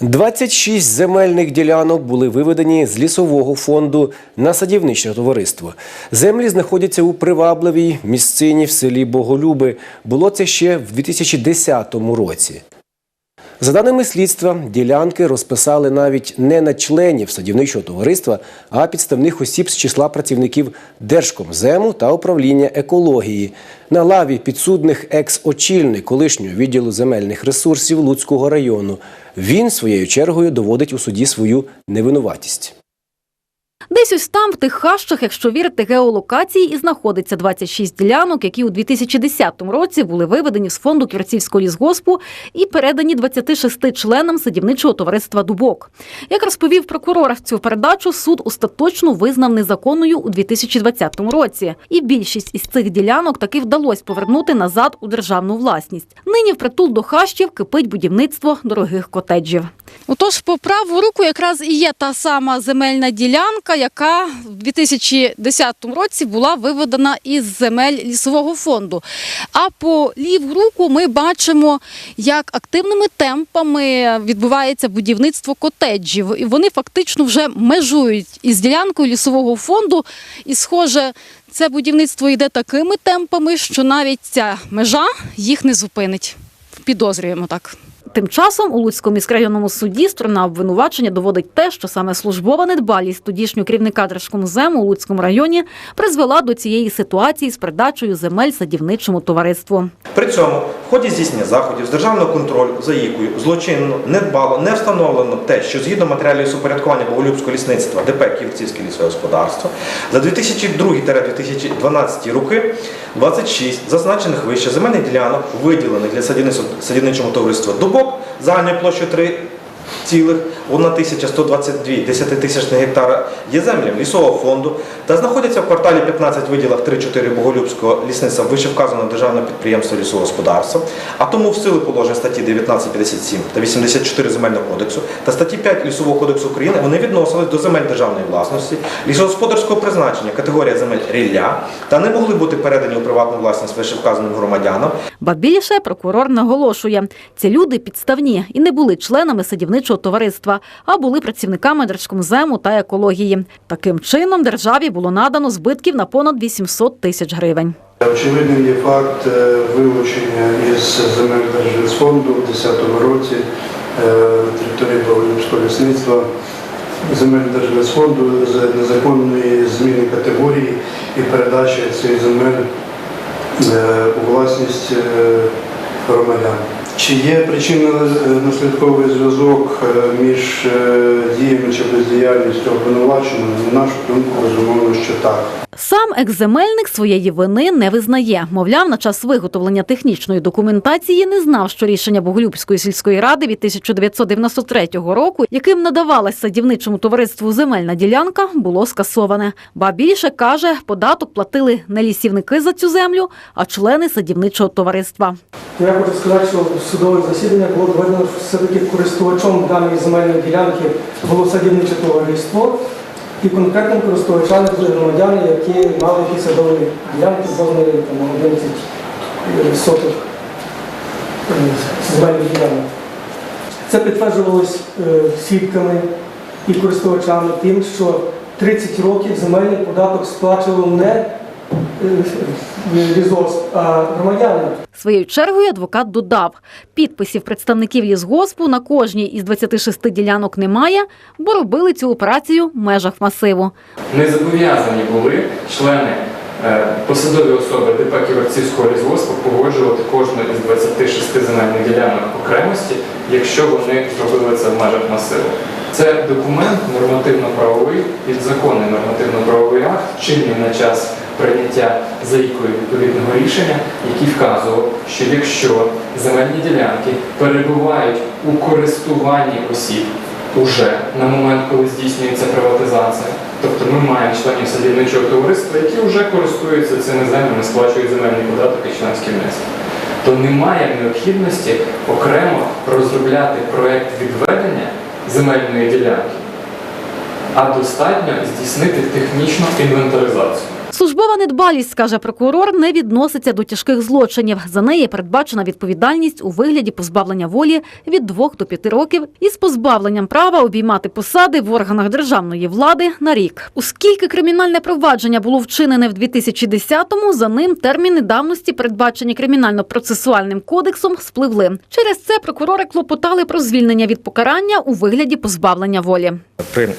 26 земельних ділянок були виведені з лісового фонду на садівничне товариство. Землі знаходяться у привабливій місцині в селі Боголюби. Було це ще в 2010 році. За даними слідства, ділянки розписали навіть не на членів садівничого товариства, а підставних осіб з числа працівників Держкомзему та управління екології. На лаві підсудних екс-очільник колишнього відділу земельних ресурсів Луцького району. Він своєю чергою доводить у суді свою невинуватість. Десь ось там, в тих хащах, якщо вірити геолокації, і знаходиться 26 ділянок, які у 2010 році були виведені з фонду Ківерцівського лісгоспу і передані 26 членам садівничого товариства Дубок. Як розповів прокурор, цю передачу суд остаточно визнав незаконною у 2020 році. І більшість із цих ділянок таки вдалося повернути назад у державну власність. Нині впритул до хащів кипить будівництво дорогих котеджів. Отож, по праву руку якраз і є та сама земельна ділянка, яка в 2010 році була виведена із земель лісового фонду. А по ліву руку ми бачимо, як активними темпами відбувається будівництво котеджів. І вони фактично вже межують із ділянкою лісового фонду. І, схоже, це будівництво йде такими темпами, що навіть ця межа їх не зупинить. Підозрюємо так. Тим часом у Луцькому міськрайонному суді сторона обвинувачення доводить те, що саме службова недбалість тодішнього керівника Держкомзему у Луцькому районі призвела до цієї ситуації з передачею земель садівничому товариству. При цьому в ході здійснення заходів з державного контролю за ІКою злочинно, недбало, не встановлено те, що згідно матеріалів супорядкування Боголюбського лісництва ДП Київцівське лісове господарство за 2002-2012 роки 26 зазначених вище земельних ділянок виділених для садівничого товариства Дубок загальною площею 3 цілих. 1122 десятитисячних гектара є землям лісового фонду та знаходяться в кварталі 15 виділах 3-4 Боголюбського лісництва вищевказаного державного підприємства лісового господарства, а тому в силу положень статті 1957 та 84 земельного кодексу та статті 5 лісового кодексу України вони відносились до земель державної власності, лісогосподарського призначення, категорія земель рілля та не могли бути передані у приватну власність вищевказаним громадянам. Ба більше прокурор наголошує, ці люди підставні і не були членами садівничого товариства, а були працівниками Держкомзему та екології. Таким чином державі було надано збитків на понад 800 тисяч гривень. Очевидним є факт е, вилучення із земель Держлісфонду у 2010 році е, території Боголюбського лісництва земель Держлісфонду з незаконної зміни категорії і передачі цих земель е, у власність громадян. Чи є причинно-наслідковий зв'язок е, між е, діями чи бездіяльністю обвинуваченого? На нашу думку, безумовно, що так. Сам екземельник своєї вини не визнає. Мовляв, на час виготовлення технічної документації не знав, що рішення Боголюбської сільської ради від 1993 року, яким надавалась садівничому товариству земельна ділянка, було скасоване. Ба більше каже, податок платили не лісівники за цю землю, а члени садівничого товариства. Я хочу сказати, що в судових засіданнях було доведено, все-таки користувачом даної земельної ділянки було садівниче товариство, і конкретним користувачами громадяни, які мали якісь садові ділянки там, 11 сотих е, земельних ділянок. Це підтверджувалось е, свідками і користувачами тим, що 30 років земельний податок сплачував не лісгосп, а громадяни. Своєю чергою адвокат додав, підписів представників лісгоспу на кожній із 26 ділянок немає, бо робили цю операцію в межах масиву. не зобов'язані були члени е, посадові особи ДП Ківерцівського лісгоспу погоджувати кожну із 26 земельних ділянок окремості, якщо вони зробили це в межах масиву. Це документ нормативно-правовий, підзаконний нормативно-правовий акт, чинний на час прийняття заїкою відповідного рішення, який вказував, що якщо земельні ділянки перебувають у користуванні осіб уже на момент, коли здійснюється приватизація. Тобто ми маємо членів садівничого товариства, які вже користуються цими землями, сплачують земельний податок і членські внески. То немає необхідності окремо розробляти проєкт відведення земельної ділянки, а достатньо здійснити технічну інвентаризацію. Службова недбалість, скаже прокурор, не відноситься до тяжких злочинів. За неї передбачена відповідальність у вигляді позбавлення волі від 2 до 5 років із позбавленням права обіймати посади в органах державної влади на рік. Оскільки кримінальне провадження було вчинене в 2010-му, за ним терміни давності, передбачені кримінально-процесуальним кодексом, спливли. Через це прокурори клопотали про звільнення від покарання у вигляді позбавлення волі. При е,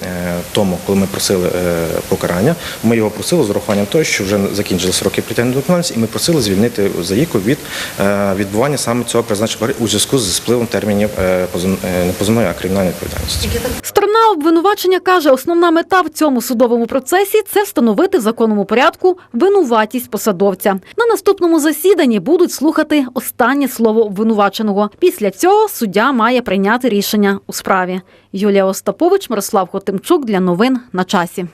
тому, коли ми просили е, покарання, ми його просили з урахуванням того, що вже закінчилися роки притягнення до відповідальності, і ми просили звільнити заїку від е, відбування саме цього призначення у зв'язку з спливом термінів е, е, позовної, а кримінальної відповідальності. Сторона обвинувачення каже, основна мета в цьому судовому процесі це встановити в законному порядку винуватість посадовця. На наступному засіданні будуть слухати останнє слово обвинуваченого. Після цього суддя має прийняти рішення у справі. Юлія Остапович, Мирослав Хотимчук для новин на часі.